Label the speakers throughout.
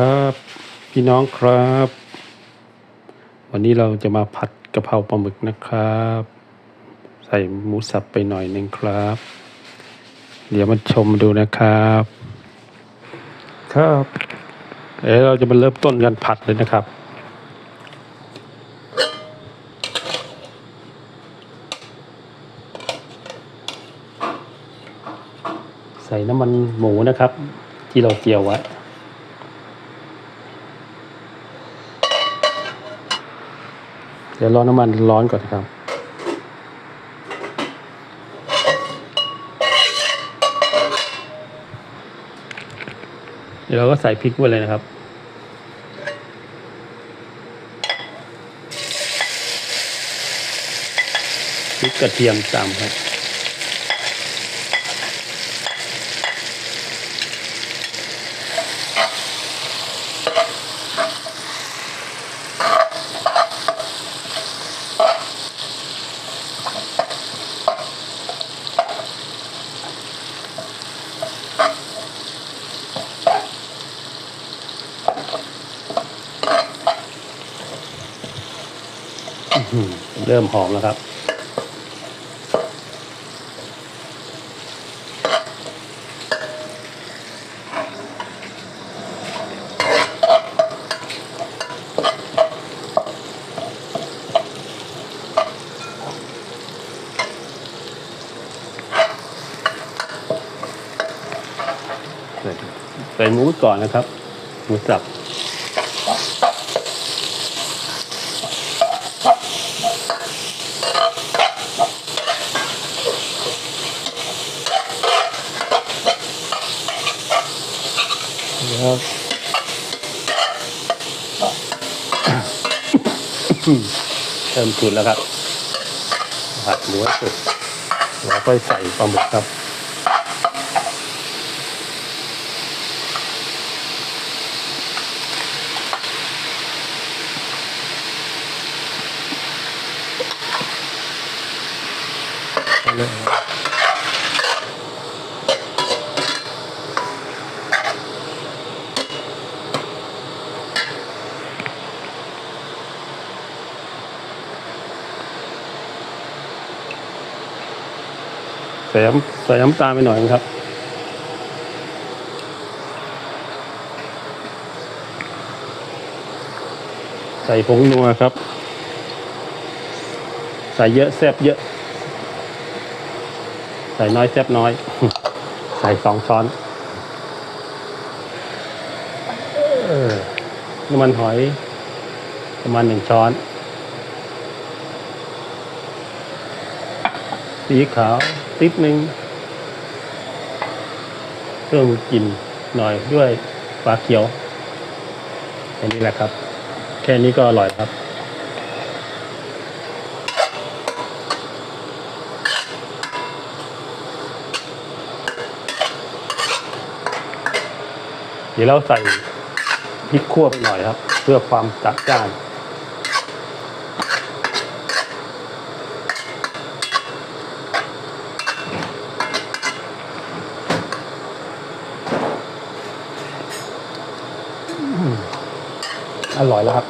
Speaker 1: ครับพี่น้องครับ วันนี้เราจะมาผัดกะเพราปลาหมึกนะครับ ใส่หมูสับไปหน่อยหนึ่งครับ เดี๋ยวมาชมดูนะครับ ครับเดี๋ยวเราจะมาเริ่มต้นกันผัดเลยนะครับ ใส่น้ำมันหมูนะครับ ที่เราเจียวไว้ ดี๋ยวรอน้ำมันร้อนก่อนครับเดี๋ยวเราก็ใส่พริกไว้เลยนะครับ พริกกระเทียมตามครับ เริ่มหอมแล้วครับ ใส่หมูก่อนนะครับหมูสับ นะครับเริ่มสุดแล้วครับผัดหมูให้สุดแล้วก็ใส่ปลาหมึกครับเลย ใส่น้ำใส่น้ำตาลไปหน่อยครับ ใส่ผงนัวครับ ใส่เยอะแซ่บเยอะ ใส่น้อยแซ่บน้อย ใส่สองช้อนน้ำมันหอยประมาณหนึ่งช้อน สีขาว ติดหนึ่งเพิ่มกลิ่นหน่อยด้วยปลาเขียวแค่นี้แหละครับ แค่นี้ก็อร่อยครับเดี๋ยวเราใส่พริกขั่วไปหน่อยครับ เพื่อความจัดจ้าน อร่อยแล้วครับ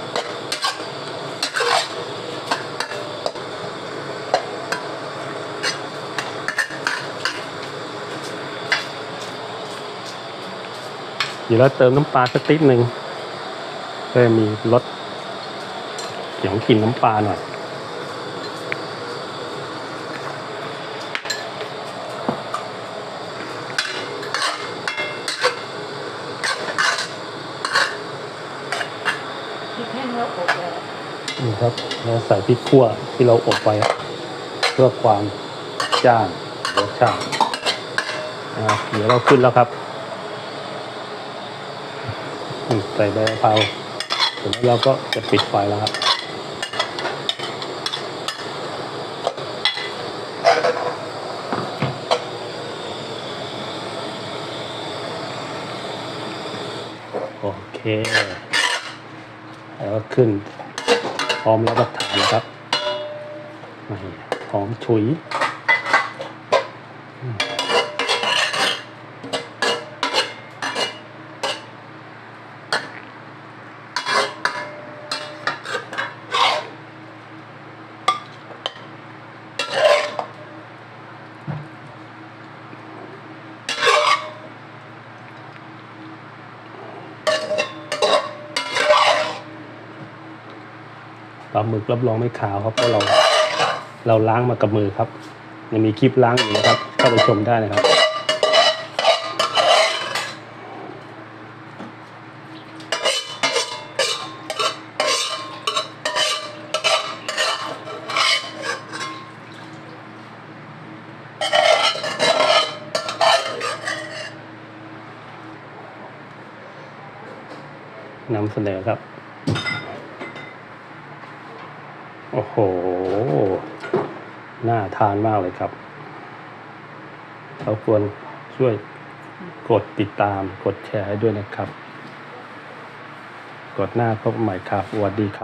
Speaker 1: เดี๋ยวเราเติมน้ำปลาสักติดหนึ่งเพื่อมีรสเสียงกลิ่นน้ำปลาหน่อย
Speaker 2: พริกแห้งแล้วอบแล้ว
Speaker 1: นี่ครับเราใส่พริกขั่วที่เราอบไว้เพื่อความจ้านรสชาติอะเดี๋ยวเราขึ้นแล้วครับใส่ใบกะเพราเสร็จแล้วเราก็จะปิดไฟแล้วครับโอเค แล้วขึ้น พร้อมรับประทานนะครับพร้อมฉุย ปลาหมึกรับรองไม่ขาวครับเพราะเราเราล้างมากับมือครับยังมีคลิปล้างอยู่นะครับ เข้าไปชมได้นะครับ นำเสนอครับ โอ้โห น่าทานมากเลยครับ เราควรช่วยกดติดตาม กดแชร์ให้ด้วยนะครับ กดหน้าพบใหม่ครับสวัสดีครับ